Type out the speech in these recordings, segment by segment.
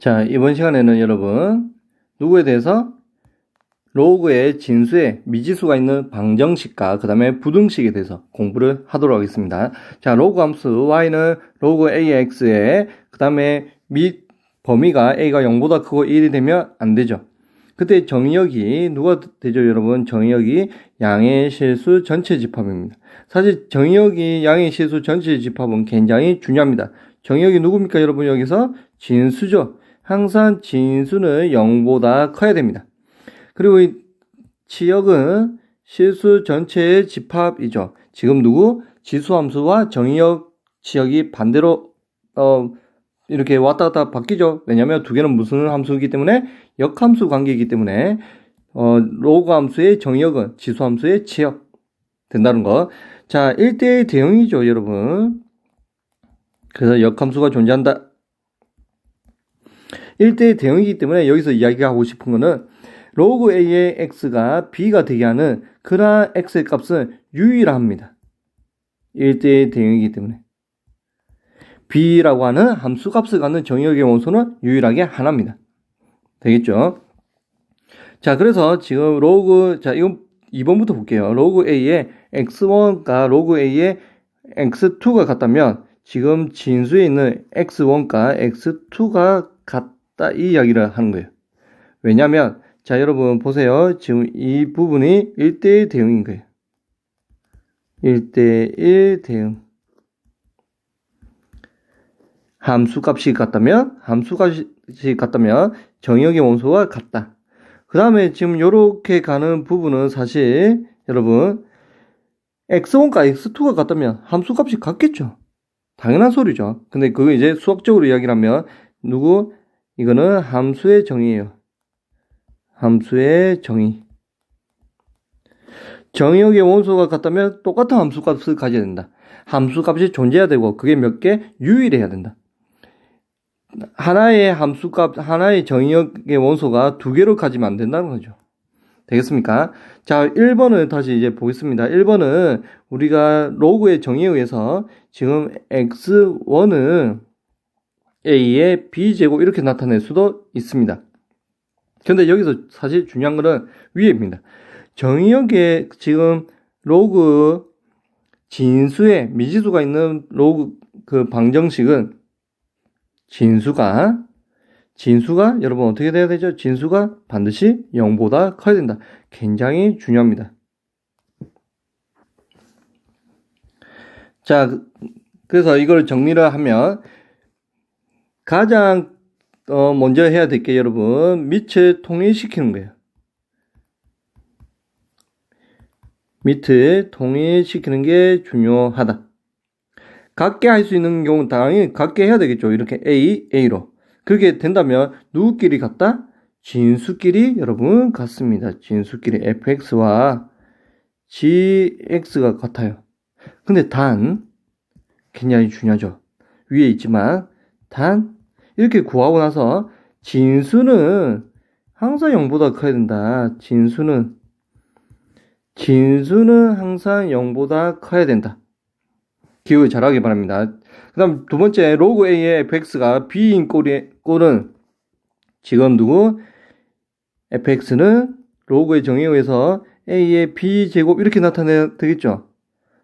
자, 이번 시간에는 여러분, 누구에 대해서 로그의 진수에 미지수가 있는 방정식과 그 다음에 부등식에 대해서 공부를 하도록 하겠습니다. 자, 로그 함수 y는 로그 ax에 그 다음에 미 범위가 a가 0보다 크고 1이 되면 안 되죠. 그때 정의역이 누가 되죠, 여러분? 정의역이 양의 실수 전체 집합입니다. 사실 정의역이 양의 실수 전체 집합은 굉장히 중요합니다. 정의역이 누굽니까, 여러분? 여기서 진수죠. 항상 진수는 0보다 커야 됩니다. 그리고 이 치역은 실수 전체의 집합이죠. 지금 누구? 지수함수와 정의역 치역이 반대로 어 이렇게 왔다 갔다 바뀌죠. 왜냐하면 두 개는 무슨 함수이기 때문에 역함수 관계이기 때문에 어 로그 함수의 정의역은 지수 함수의 치역 된다는 거. 자, 1대1 대응이죠, 여러분. 그래서 역함수가 존재한다. 1대1 대응이기 때문에 여기서 이야기하고 싶은 거는 로그 a의 x가 b가 되게 하는 그러한 x의 값은 유일합니다. 1대1 대응이기 때문에. b라고 하는 함수 값을 갖는 정의역의 원소는 유일하게 하나입니다. 되겠죠? 자, 그래서 지금 로그, 자, 이건 2번부터 볼게요. 로그 a의 x1과 로그 a의 x2가 같다면 지금 진수에 있는 x1과 x2가 같다 이 이야기를 하는 거예요. 왜냐하면 자 여러분 보세요. 지금 이 부분이 1대1 대응인 거예요. 1대1 대응. 함수값이 같다면 함수값이 같다면 정의역의 원소가 같다. 그 다음에 지금 이렇게 가는 부분은 사실 여러분 x1과 x2가 같다면 함수값이 같겠죠. 당연한 소리죠. 근데 그거 이제 수학적으로 이야기를 하면 누구 이거는 함수의 정의예요. 함수의 정의. 정의역의 원소가 같다면 똑같은 함수 값을 가져야 된다. 함수 값이 존재해야 되고 그게 몇 개 유일해야 된다. 하나의 함수 값, 하나의 정의역의 원소가 두 개로 가지면 안 된다는 거죠. 되겠습니까? 자, 1번을 다시 이제 보겠습니다. 1번은 우리가 로그의 정의에 의해서 지금 x1은 a의 b제곱 이렇게 나타낼 수도 있습니다. 근데 여기서 사실 중요한 거는 위에입니다. 정의역에 지금 로그 진수에 미지수가 있는 로그 그 방정식은 진수가 진수가 여러분 어떻게 돼야 되죠? 진수가 반드시 0보다 커야 된다. 굉장히 중요합니다. 자, 그래서 이걸 정리를 하면 가장 어, 먼저 해야 될 게 여러분 밑을 통일시키는 거예요. 밑을 통일시키는 게 중요하다. 같게 할 수 있는 경우는 당연히 같게 해야 되겠죠. 이렇게 A, A로. 그렇게 된다면 누구끼리 같다? 진수끼리 여러분 같습니다. 진수끼리 fx와 gx가 같아요. 근데 단 굉장히 중요하죠. 위에 있지만 단 이렇게 구하고 나서 진수는 항상 0보다 커야 된다. 진수는 진수는 항상 0보다 커야 된다. 기억을 잘하기 바랍니다. 그 다음 두 번째 로그 A의 fx가 b인 꼴이, 꼴은 지금 누구? fx는 로그의 정의에 의해서 a의 b제곱 이렇게 나타내야 되겠죠?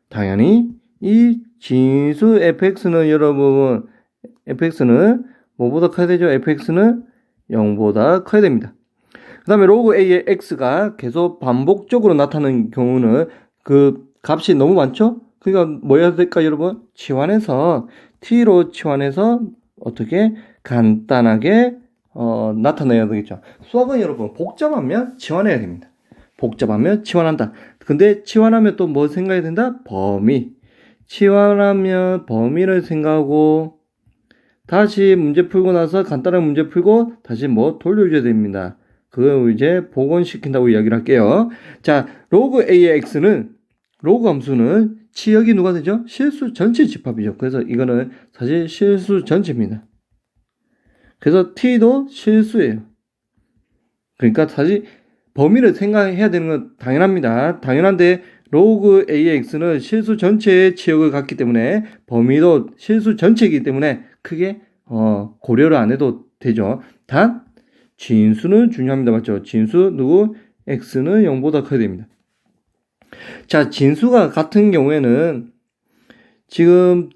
당연히 이 진수 fx는 여러분 fx는 뭐보다 커야 되죠? fx는 0보다 커야 됩니다. 그 다음에 로그 a의 x가 계속 반복적으로 나타나는 경우는 그 값이 너무 많죠? 그러니까 뭐 해야 될까 여러분? 치환해서 t로 치환해서 어떻게 간단하게 어, 나타내야 되겠죠. 수학은 여러분 복잡하면 치환해야 됩니다. 복잡하면 치환한다. 근데 치환하면 또 뭐 생각해야 된다? 범위. 치환하면 범위를 생각하고 다시 문제 풀고 나서 간단한 문제 풀고 다시 뭐 돌려줘야 됩니다. 그거 이제 복원시킨다고 이야기를 할게요. 자, 로그 a의 x는 로그 함수는 치역이 누가 되죠? 실수 전체 집합이죠. 그래서 이거는 사실 실수 전체입니다. 그래서 t도 실수예요. 그러니까 사실 범위를 생각해야 되는 건 당연합니다. 당연한데 로그 a의 x는 실수 전체의 치역을 갖기 때문에 범위도 실수 전체이기 때문에 크게 어, 고려를 안 해도 되죠. 단 진수는 중요합니다. 맞죠? 진수 누구? x는 0보다 커야 됩니다. 자, 진수가 같은 경우에는 지금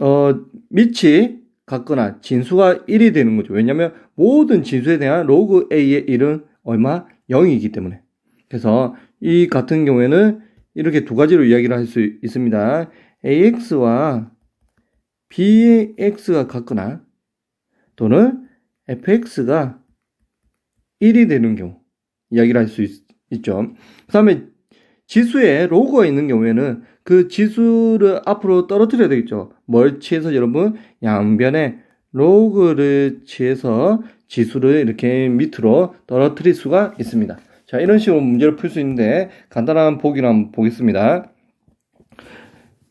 어 밑이 같거나 진수가 1이 되는 거죠. 왜냐하면 모든 진수에 대한 로그 a의 1은 얼마? 0이기 때문에. 그래서 이 같은 경우에는 이렇게 두 가지로 이야기를 할 수 있습니다. ax와 bx가 같거나 또는 fx가 1이 되는 경우 이야기를 할 수 있죠. 그 다음에 지수에 로그가 있는 경우에는 그 지수를 앞으로 떨어뜨려야 되겠죠. 뭘 취해서 여러분 양변에 로그를 취해서 지수를 이렇게 밑으로 떨어뜨릴 수가 있습니다. 자, 이런 식으로 문제를 풀 수 있는데 간단한 보기를 한번 보겠습니다.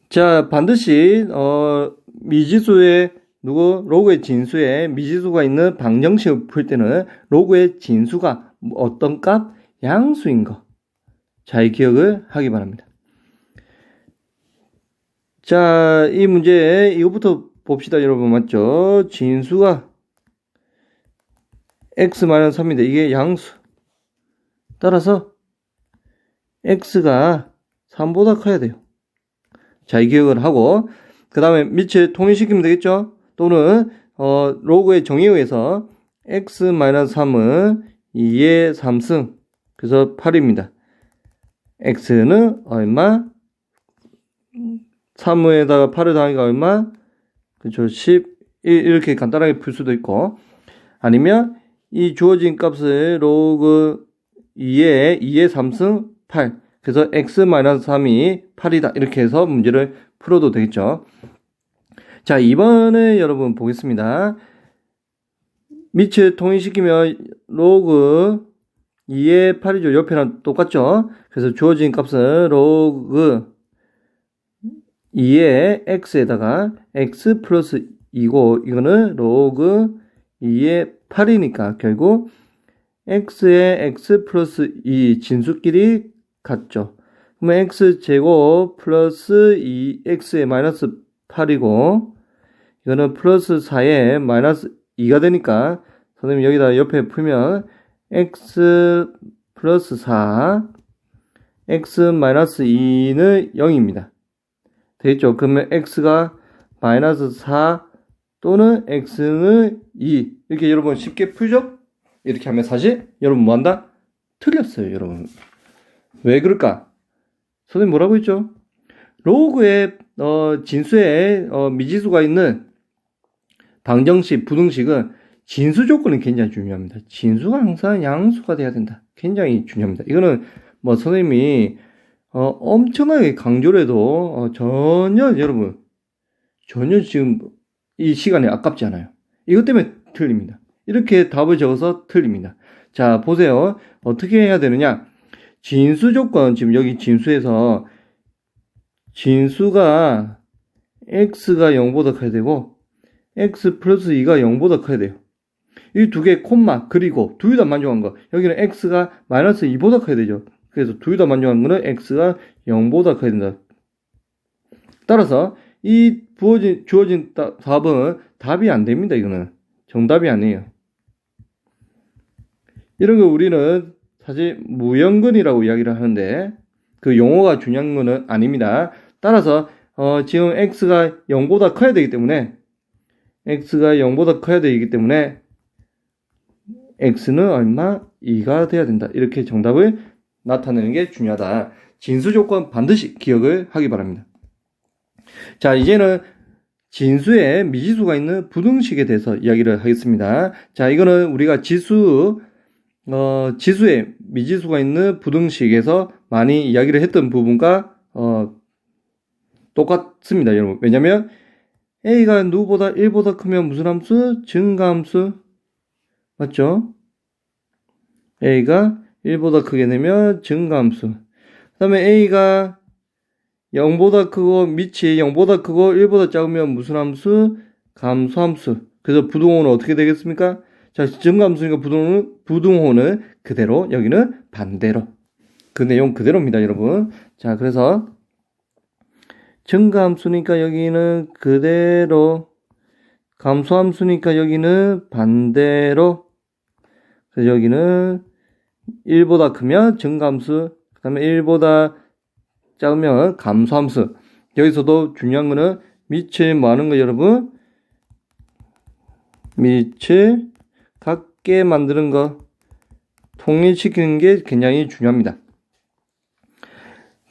자, 반드시 어, 미지수의 누구 로그의 진수에 미지수가 있는 방정식을 풀 때는 로그의 진수가 어떤 값 양수인 거. 잘 기억을 하기 바랍니다. 자, 이 문제 이것부터 봅시다, 여러분 맞죠? 진수가 x-3인데 이게 양수. 따라서 x가 3보다 커야 돼요. 자, 이 기억을 하고 그 다음에 밑에 통일시키면 되겠죠? 또는 어, 로그의 정의에 의해서 x-3은 2의 3승 그래서 8입니다. x는 얼마? 3에다가 8을 더하니까 얼마? 그렇죠. 10 이렇게 간단하게 풀 수도 있고 아니면 이 주어진 값을 로그 2의 2의 3승 8 그래서 x-3이 8이다 이렇게 해서 문제를 풀어도 되겠죠. 자 이번에 여러분 보겠습니다. 밑을 통일시키면 로그 2의 8이죠. 옆에랑 똑같죠. 그래서 주어진 값은 로그 2의 x에다가 x 플러스 2고 이거는 로그 2의 8이니까 결국 x의 x 플러스 2 진수끼리 같죠. 그러면 x 제곱 플러스 2x의 마이너스 8이고 이거는 플러스 4에 마이너스 2가 되니까 선생님 여기다 옆에 풀면 x 플러스 4 x 마이너스 2는 0입니다. 되겠죠? 그러면 x가 마이너스 4 또는 x는 2 이렇게 여러분 쉽게 풀죠? 이렇게 하면 사실 여러분 뭐한다? 틀렸어요 여러분 왜 그럴까? 선생님 뭐라고 했죠? 로그의 어, 진수에 어, 미지수가 있는 방정식, 부등식은 진수 조건이 굉장히 중요합니다. 진수가 항상 양수가 돼야 된다. 굉장히 중요합니다. 이거는 뭐 선생님이 어, 엄청나게 강조를 해도 어, 전혀 여러분 전혀 지금 이 시간이 아깝지 않아요. 이것 때문에 틀립니다. 이렇게 답을 적어서 틀립니다. 자 보세요. 어떻게 해야 되느냐? 진수 조건 지금 여기 진수에서 진수가 x가 0보다 커야 되고 x 플러스 2가 0보다 커야 돼요. 이 두 개 콤마 그리고 둘 다 만족한 거 여기는 x가 마이너스 2보다 커야 되죠. 그래서 둘 다 만족한 거는 x가 0보다 커야 된다. 따라서 이 부어진 주어진 답은 답이 안 됩니다. 이거는 정답이 아니에요. 이런 거 우리는 사실 무연근이라고 이야기를 하는데 그 용어가 중요한 거는 아닙니다. 따라서 어, 지금 x가 0보다 커야 되기 때문에 x가 0보다 커야 되기 때문에 x는 얼마? 2가 돼야 된다. 이렇게 정답을 나타내는 게 중요하다. 진수 조건 반드시 기억을 하기 바랍니다. 자, 이제는 진수에 미지수가 있는 부등식에 대해서 이야기를 하겠습니다. 자, 이거는 우리가 지수, 어, 지수에 미지수가 있는 부등식에서 많이 이야기를 했던 부분과, 어, 똑같습니다, 여러분. 왜냐면, a가 누구보다 1보다 크면 무슨 함수? 증가함수. 맞죠? a가 1보다 크게 되면 증가함수. 그 다음에 a가 0보다 크고 밑이 0보다 크고 1보다 작으면 무슨 함수? 감소함수. 그래서 부등호는 어떻게 되겠습니까? 자, 증가함수니까 부등호는, 부등호는 그대로, 여기는 반대로. 그 내용 그대로입니다, 여러분. 자, 그래서 증가함수니까 여기는 그대로 감소함수니까 여기는 반대로 그래서 여기는 1보다 크면 증감수 그 다음에 1보다 작으면 감소함수 여기서도 중요한 거는 밑을 뭐 하는 거 여러분 밑을 같게 만드는 거 통일시키는 게 굉장히 중요합니다.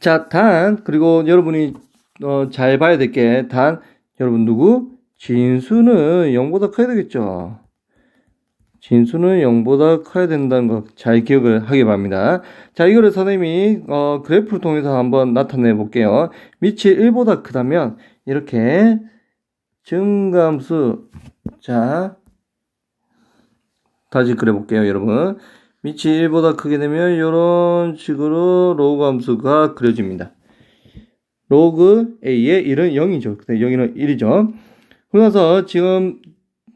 자, 단, 그리고 여러분이 어, 잘 봐야 될 게, 단, 여러분 누구? 진수는 0보다 커야 되겠죠. 진수는 0보다 커야 된다는 거 잘 기억을 하기 바랍니다. 자, 이거를 선생님이 어, 그래프를 통해서 한번 나타내 볼게요. 밑이 1보다 크다면 이렇게 증감수 자 다시 그려 볼게요, 여러분. 밑이 1보다 크게 되면 이런 식으로 로그 함수가 그려집니다. 로그 A의 1은 0이죠. 근데 여기는 1이죠. 그러면서 지금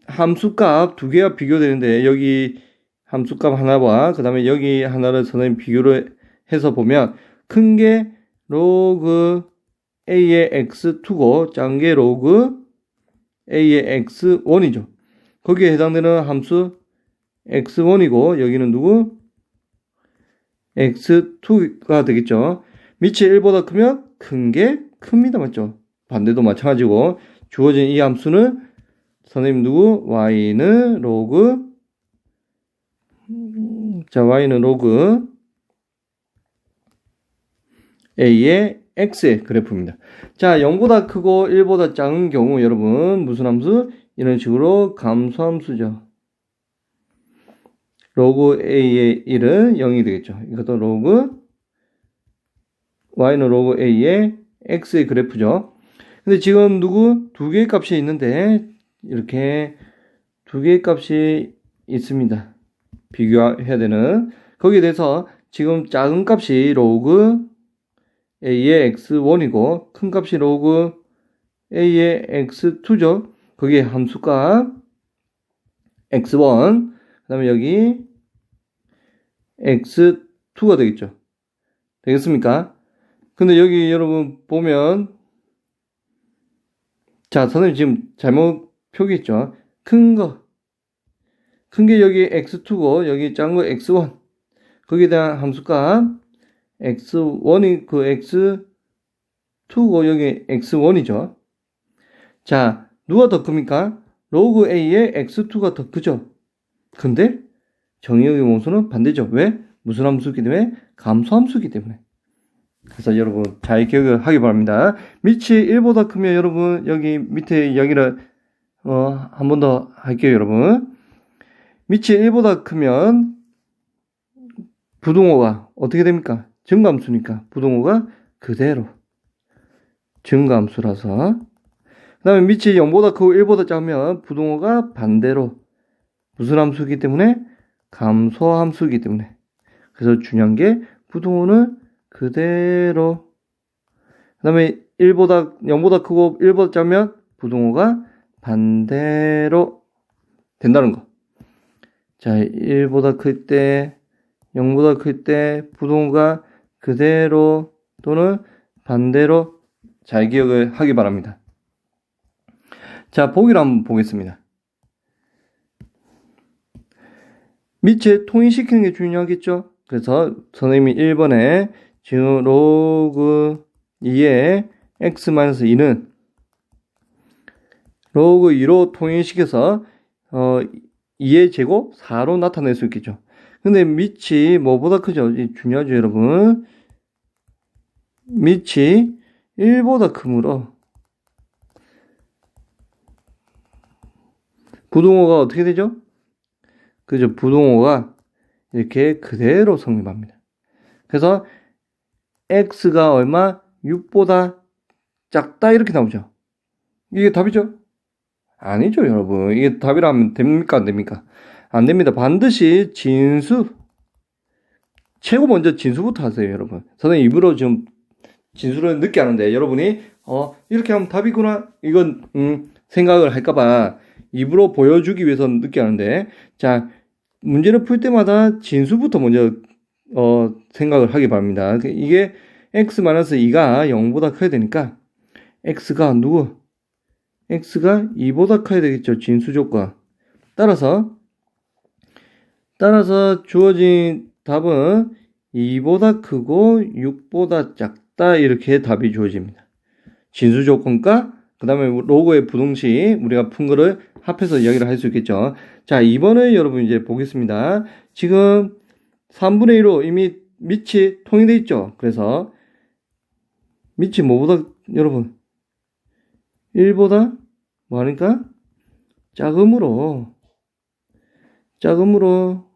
함수값 두 개가 비교되는데 여기 함수값 하나와 그 다음에 여기 하나를 선생님 비교를 해서 보면 큰 게 로그 A의 x2고 작은 게 로그 A의 x1이죠. 거기에 해당되는 함수 x1이고 여기는 누구? x2가 되겠죠. 밑이 1보다 크면 큰 게 큽니다. 맞죠? 반대도 마찬가지고 주어진 이 함수는 선생님 누구? y는 로그 자 y는 로그 a의 x의 그래프입니다. 자 0보다 크고 1보다 작은 경우 여러분 무슨 함수? 이런 식으로 감소함수죠. 로그 a의 1은 0이 되겠죠. 이것도 로그 y는 로그 a의 x의 그래프죠. 근데 지금 누구 두 개의 값이 있는데 이렇게 두 개의 값이 있습니다. 비교해야 되는 거기에 대해서 지금 작은 값이 로그 a의 x1이고 큰 값이 로그 a의 x2죠. 거기에 함수값 x1 그 다음에 여기 x2가 되겠죠. 되겠습니까? 근데 여기 여러분 보면 자 선생님 지금 잘못 표기했죠. 큰 거. 큰 게 여기 x2고 여기 작은 거 x1. 거기에 대한 함수값 x1이 그 x2고 여기 x1이죠. 자, 누가 더 큽니까? 로그 a의 x2가 더 크죠. 근데 정의역의 모수는 반대죠. 왜? 무슨 함수기 때문에? 감소함수기 때문에. 그래서 여러분 잘 기억을 하기 바랍니다. 밑이 1보다 크면 여러분 여기 밑에 여기를 어, 한 번 더 할게요, 여러분. 밑이 1보다 크면 부동호가 어떻게 됩니까? 증감수니까 부동호가 그대로 증감수라서 그 다음에 밑이 0보다 크고 1보다 작으면 부동호가 반대로 무슨 함수이기 때문에 감소 함수이기 때문에 그래서 중요한 게 부동호는 그대로 그 다음에 1보다 0보다 크고 1보다 작으면 부동호가 반대로 된다는 거. 자, 1보다 클 때, 0보다 클 때 부동호가 그대로 또는 반대로 잘 기억을 하기 바랍니다. 자, 보기를 한번 보겠습니다. 밑에 통일시키는 게 중요하겠죠? 그래서 선생님이 1번에 지금 로그 2의 x-2는 로그 2로 통일시켜서 어 2의 제곱 4로 나타낼 수 있겠죠. 근데 밑이 뭐보다 크죠? 중요하죠, 여러분. 밑이 1보다 크므로 부동호가 어떻게 되죠? 그죠? 부동호가 이렇게 그대로 성립합니다. 그래서 x가 얼마? 6보다 작다 이렇게 나오죠. 이게 답이죠? 아니죠, 여러분. 이게 답이라면 됩니까? 안 됩니까? 안 됩니다. 반드시 진수. 최고 먼저 진수부터 하세요, 여러분. 선생님 입으로 지금 진수를 늦게 하는데, 여러분이, 어, 이렇게 하면 답이구나. 이건, 음, 생각을 할까봐 입으로 보여주기 위해서 늦게 하는데, 자, 문제를 풀 때마다 진수부터 먼저, 어, 생각을 하기 바랍니다. 이게 x-2가 0보다 커야 되니까, x가 누구? x가 2보다 커야 되겠죠. 진수 조건. 따라서 따라서 주어진 답은 2보다 크고 6보다 작다 이렇게 답이 주어집니다. 진수 조건과 그 다음에 로고의 부동식 우리가 푼 거를 합해서 이야기를 할 수 있겠죠. 자 2번을 여러분 이제 보겠습니다. 지금 3분의 1로 이미 밑이 통일되어 있죠. 그래서 밑이 뭐보다 여러분 1보다 뭐 하니까 작음으로 작음으로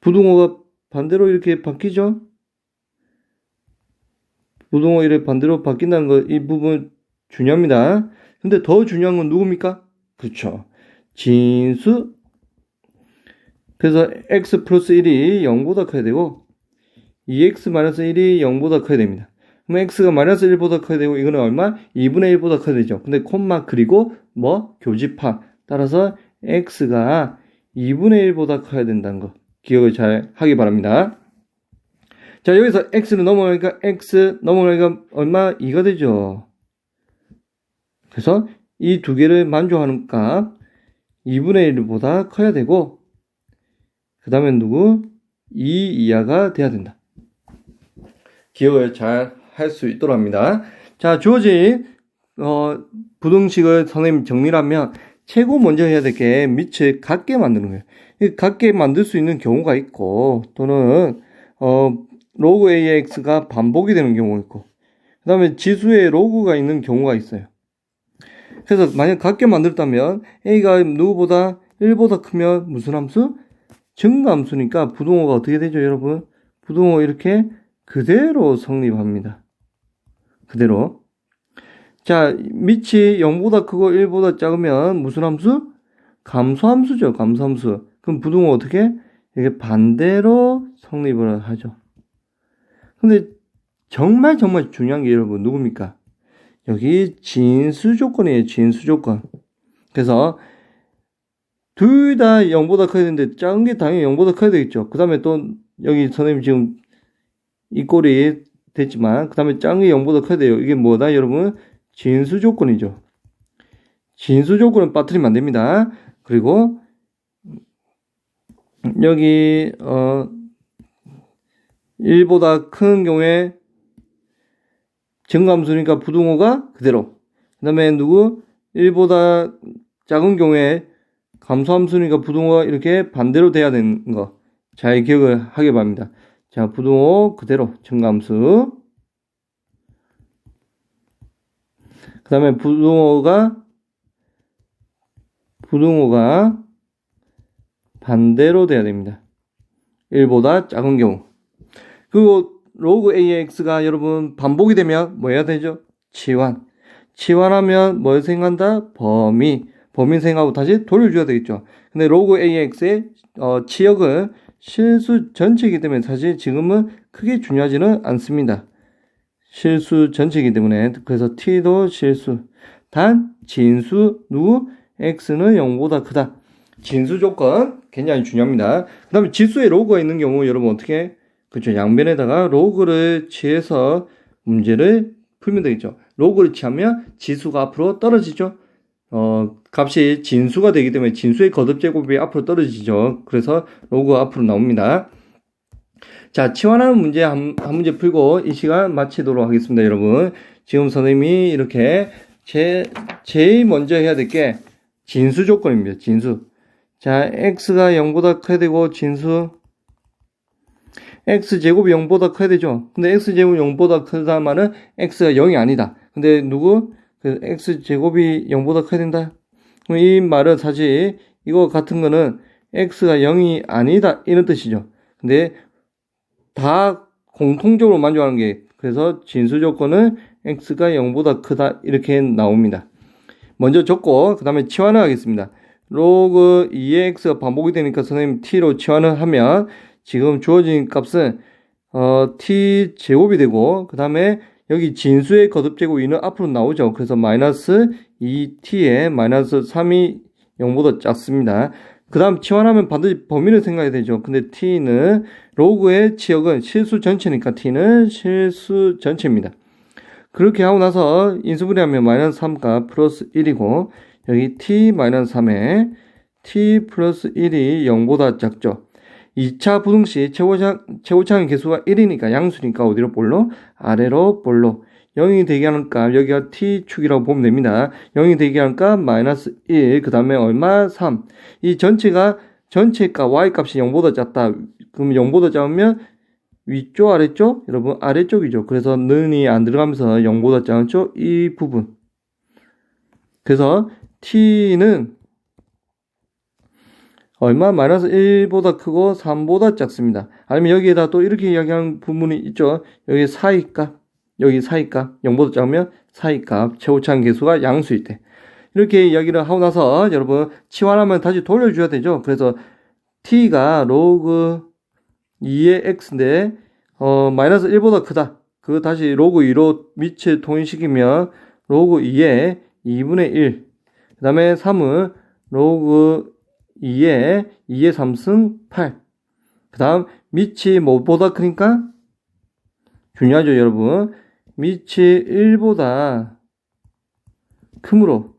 부등호가 반대로 이렇게 바뀌죠? 이렇게 반대로 바뀐다는 거, 이 부분 중요합니다. 근데 더 중요한 건 누굽니까? 그렇죠. 진수. 그래서 x 플러스 1이 0보다 커야 되고, 2x 마이너스 1이 0보다 커야 됩니다. 그럼 x가 마이너스 1보다 커야 되고, 이거는 얼마? 2분의 1보다 커야 되죠. 근데 콤마 그리고 뭐? 교집합. 따라서 x가 2분의 1보다 커야 된다는 거. 기억을 잘 하기 바랍니다. 자, 여기서 x를 넘어가니까 x 넘어가니까 얼마? 2가 되죠. 그래서 이 두 개를 만족하는 값 2분의 1보다 커야 되고 그 다음에 누구? 2 이하가 돼야 된다. 기억을 잘 할 수 있도록 합니다. 자, 주어진 어, 부등식을 선생님 정리를 하면 최고 먼저 해야 될 게 밑을 같게 만드는 거예요. 같게 만들 수 있는 경우가 있고 또는 어, 로그 AX가 반복이 되는 경우가 있고 그 다음에 지수에 로그가 있는 경우가 있어요. 그래서 만약 같게 만들었다면 A가 누구보다 1보다 크면 무슨 함수? 증가함수니까 부동호가 어떻게 되죠 여러분? 부동호 이렇게 그대로 성립합니다. 그대로 자 밑이 0보다 크고 1보다 작으면 무슨 함수? 감소함수죠 감소함수 그럼 부등호 어떻게? 이게 반대로 성립을 하죠. 근데 정말 정말 중요한 게 여러분 누굽니까? 여기 진수 조건이에요. 진수 조건. 그래서 둘 다 0보다 커야 되는데 작은 게 당연히 0보다 커야 되겠죠. 그 다음에 또 여기 선생님 지금 이 꼴이 됐지만 그 다음에 작은 게 0보다 커야 돼요. 이게 뭐다 여러분? 진수 조건이죠. 진수 조건은 빠뜨리면 안 됩니다. 그리고 여기 어 1보다 큰 경우에 증감수니까 부등호가 그대로. 그 다음에 누구? 1보다 작은 경우에 감소함수니까 부등호가 이렇게 반대로 돼야 되는 거. 잘 기억을 하게 바랍니다. 자, 부등호 그대로 증감수. 그 다음에 부등호가 부등호가 반대로 돼야 됩니다. 1보다 작은 경우. 그리고 로그 AX가 여러분 반복이 되면 뭐 해야 되죠? 치환. 치환하면 뭘 생각한다? 범위. 범위 생각하고 다시 돌려줘야 되겠죠. 근데 로그 AX의 어, 치역은 실수 전체이기 때문에 사실 지금은 크게 중요하지는 않습니다. 실수 전체이기 때문에 그래서 t도 실수. 단 진수 누구 x는 0보다 크다. 진수 조건 굉장히 중요합니다. 그 다음에 지수에 로그가 있는 경우 여러분 어떻게 그렇죠. 양변에다가 로그를 취해서 문제를 풀면 되겠죠. 로그를 취하면 지수가 앞으로 떨어지죠. 어, 값이 진수가 되기 때문에 진수의 거듭 제곱이 앞으로 떨어지죠. 그래서 로그가 앞으로 나옵니다. 자, 치환하는 문제 한, 한 문제 풀고 이 시간 마치도록 하겠습니다, 여러분. 지금 선생님이 이렇게 제, 제일 먼저 해야 될 게 진수 조건입니다, 진수. 자, x가 0보다 커야 되고, 진수. X제곱이 0보다 커야 되죠. 근데 x제곱이 0보다 크다 말은 x가 0이 아니다. 근데 누구? 그 x제곱이 0보다 커야 된다. 그럼 이 말은 사실 이거 같은 거는 x가 0이 아니다. 이런 뜻이죠. 근데 다 공통적으로 만족하는 게 그래서 진수 조건은 x가 0보다 크다. 이렇게 나옵니다. 먼저 적고 그 다음에 치환을 하겠습니다. 로그 2x가 반복이 되니까 선생님 t로 치환을 하면 지금 주어진 값은 어, t 제곱이 되고 그 다음에 여기 진수의 거듭 제곱 2는 앞으로 나오죠. 그래서 마이너스 2t에 마이너스 3이 0보다 작습니다. 그 다음 치환하면 반드시 범위를 생각해야 되죠. 근데 t는 로그의 치역은 실수 전체니까 t는 실수 전체입니다. 그렇게 하고 나서 인수분해하면 마이너스 3가 플러스 1이고 여기 t 마이너스 3에 t 플러스 1이 0보다 작죠. 2차 부등 시 최고차, 최고차의 개수가 1이니까 양수니까 어디로 볼로? 아래로 볼로. 0이 되게 하는 값, 여기가 t축이라고 보면 됩니다. 0이 되게 하는 값, 마이너스 1, 그 다음에 얼마? 3. 이 전체가, 전체 값, y 값이 0보다 작다. 그럼 0보다 작으면 위쪽, 아래쪽? 여러분, 아래쪽이죠. 그래서 는이 안 들어가면서 0보다 작죠? 이 부분. 그래서 t는 얼마 마이너스 1보다 크고 3보다 작습니다. 아니면 여기에다 또 이렇게 이야기하는 부분이 있죠. 여기 사이값, 여기 사이값, 0보다 작으면 사이값, 최고차항 개수가 양수일 때. 이렇게 이야기를 하고 나서 여러분 치환하면 다시 돌려줘야 되죠. 그래서 t가 로그 2의 x인데 어, 마이너스 1보다 크다. 그 다시 로그 2로 밑을 통일시키면 로그 2의 2분의 1. 그 다음에 3은 로그 2의 2의 3승 8. 그 다음 밑이 뭐보다 크니까? 중요하죠 여러분. 밑이 1보다 크므로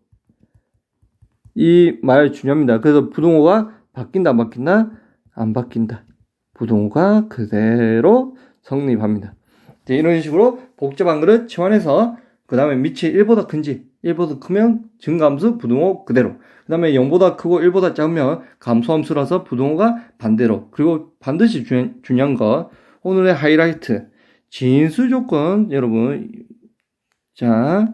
이 말 중요합니다. 그래서 부동호가 바뀐다 안 바뀐다? 안 바뀐다. 부동호가 그대로 성립합니다. 자, 이런 식으로 복잡한 거를 치환해서 그 다음에 밑이 1보다 큰지 1보다 크면 증감수 부동호 그대로. 그 다음에 0보다 크고 1보다 작으면 감소함수라서 부동호가 반대로. 그리고 반드시 주, 중요한 거 오늘의 하이라이트. 진수 조건 여러분. 자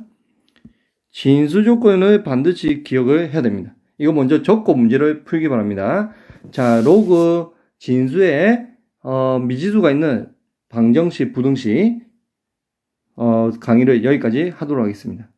진수 조건을 반드시 기억을 해야 됩니다. 이거 먼저 적고 문제를 풀기 바랍니다. 자 로그 진수에 어, 미지수가 있는 방정식 부등식 어, 강의를 여기까지 하도록 하겠습니다.